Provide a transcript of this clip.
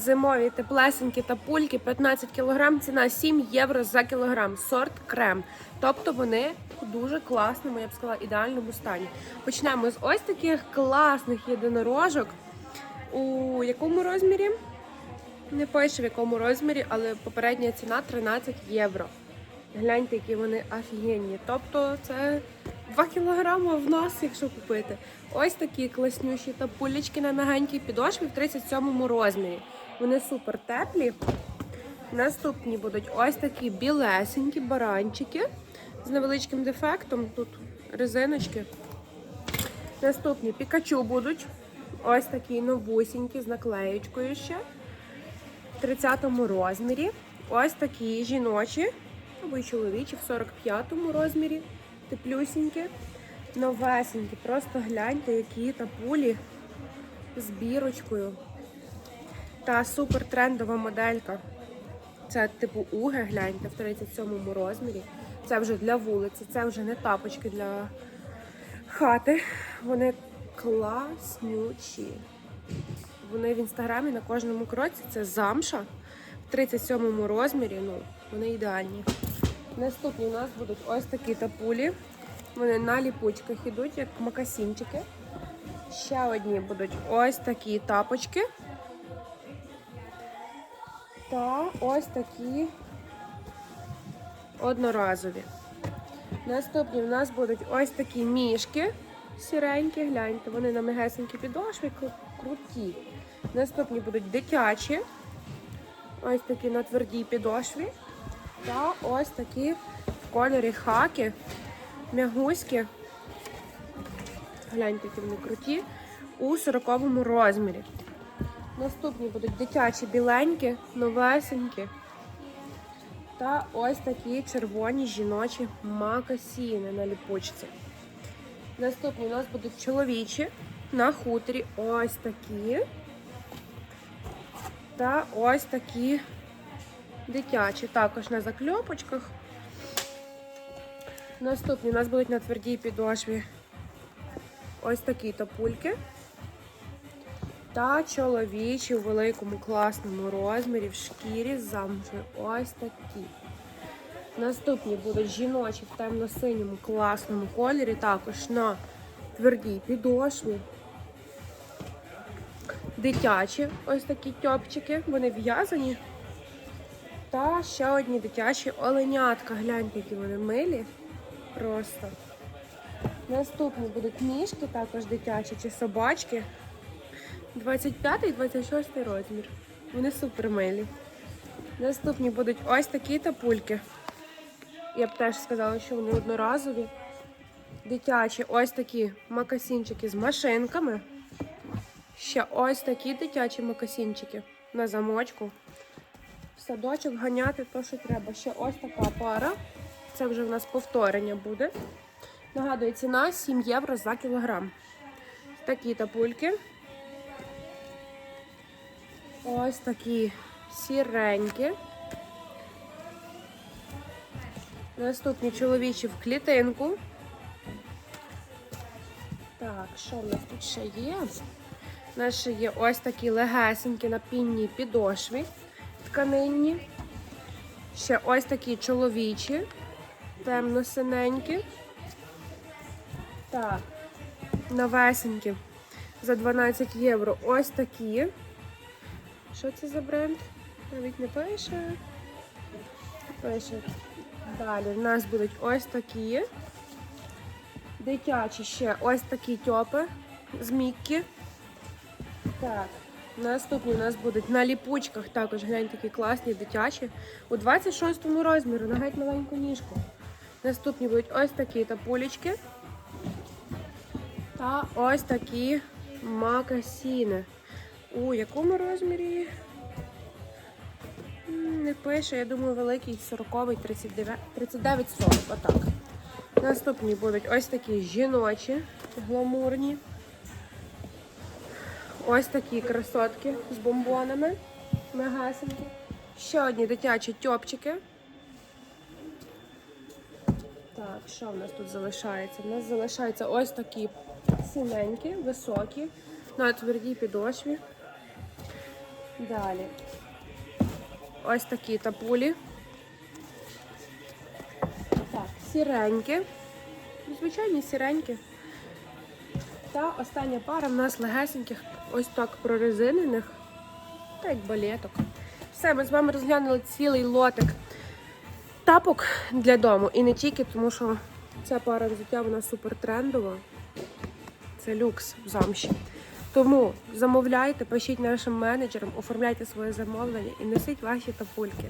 Зимові теплесенькі та пульки 15 кг, ціна 7 євро за кілограм, сорт крем. Тобто вони у дуже класному, я б сказала, ідеальному стані. Почнемо з ось таких класних єдинорожок. У якому розмірі? Не пише в якому розмірі, але попередня ціна 13 євро. Гляньте, які вони офігенні. Тобто це 2 кілограми в нас, якщо купити. Ось такі класнющі та пулечки на мягенькій підошві в 37 розмірі. Вони супер теплі. Наступні будуть ось такі білесенькі баранчики з невеличким дефектом. Тут резиночки. Наступні пікачу будуть. Ось такі новусінькі з наклеєчкою ще. В 30-му розмірі. Ось такі жіночі або й чоловічі в 45-му розмірі. Теплюсінькі, новесенькі. Просто гляньте, які тапулі з бірочкою. Та супер трендова моделька. Це типу уге, гляньте, в 37 розмірі. Це вже для вулиці, це вже не тапочки для хати. Вони класнючі. Вони в інстаграмі на кожному кроці. Це замша в 37 розмірі. Ну, вони ідеальні. Наступні у нас будуть ось такі тапулі. Вони на ліпучках ідуть, як макасінчики. Ще одні будуть ось такі тапочки. Та ось такі одноразові. Наступні у нас будуть ось такі мішки сіренькі, гляньте, вони на мегесенькі підошві, круті. Наступні будуть дитячі, ось такі на твердій підошві. Та ось такі в кольорі хаки, мягуські. Гляньте, які вони круті. У 40 розмірі. Наступні будуть дитячі біленькі, новесенькі. Та ось такі червоні жіночі макасіни на ліпучці. Наступні у нас будуть чоловічі на хуторі. Ось такі. Та ось такі дитячі. Також на закльопочках. Наступні у нас будуть на твердій підошві ось такі топульки. Та чоловічі у великому класному розмірі в шкірі з замшою. Ось такі. Наступні будуть жіночі в темно-синьому класному кольорі, також на твердій підошві. Дитячі ось такі тьопчики, вони в'язані. Та ще одні дитячі оленятка. Гляньте, які вони милі. Просто. Наступні будуть мішки, також дитячі чи собачки. 25 і 26 розмір. Вони супер милі. Наступні будуть ось такі тапульки. Я б теж сказала, що вони одноразові. Дитячі ось такі макасінчики з машинками. Ще ось такі дитячі макасінчики на замочку. В садочок ганяти то, що треба. Ще ось така пара. Це вже в нас повторення буде. Нагадую, ціна 7 євро за кілограм. Такі тапульки. Ось такі сіренькі. Наступні чоловічі в клітинку. Так, що в нас тут ще є? У нас ще є ось такі легесенькі на пінній підошві тканинні. Ще ось такі чоловічі, темно-синенькі. Так, новесенькі. За 12 євро ось такі. Що це за бренд? Навіть не пише. Пише. Далі в нас будуть ось такі. Дитячі ще ось такі тьопи з Міккі. Так, наступні у нас будуть на ліпучках, також гляньте такі класні дитячі. У 26 розміру на геть маленьку ніжку. Наступні будуть ось такі тапулечки. Та ось такі макасіни. У якому розмірі? Не пише, я думаю, великий 40 39 39 40 отак. Наступні будуть ось такі жіночі, гламурні. Ось такі красотки з бомбонами. Мегасенькі. Ще одні дитячі тьопчики. Так, що в нас тут залишається? У нас залишаються ось такі синенькі, високі, на твердій підошві. Далі. Ось такі тапулі. Так, сіренькі. Ну, Звичайні сіренькі. Та остання пара в нас легесеньких, ось так прорезинених, та як балеток. Все, ми з вами розглянули цілий лотик тапок для дому. І не тільки, тому що ця пара взуття вона супер трендова. Це люкс в замші. Тому замовляйте, пишіть нашим менеджерам, оформляйте своє замовлення і носіть ваші тапульки.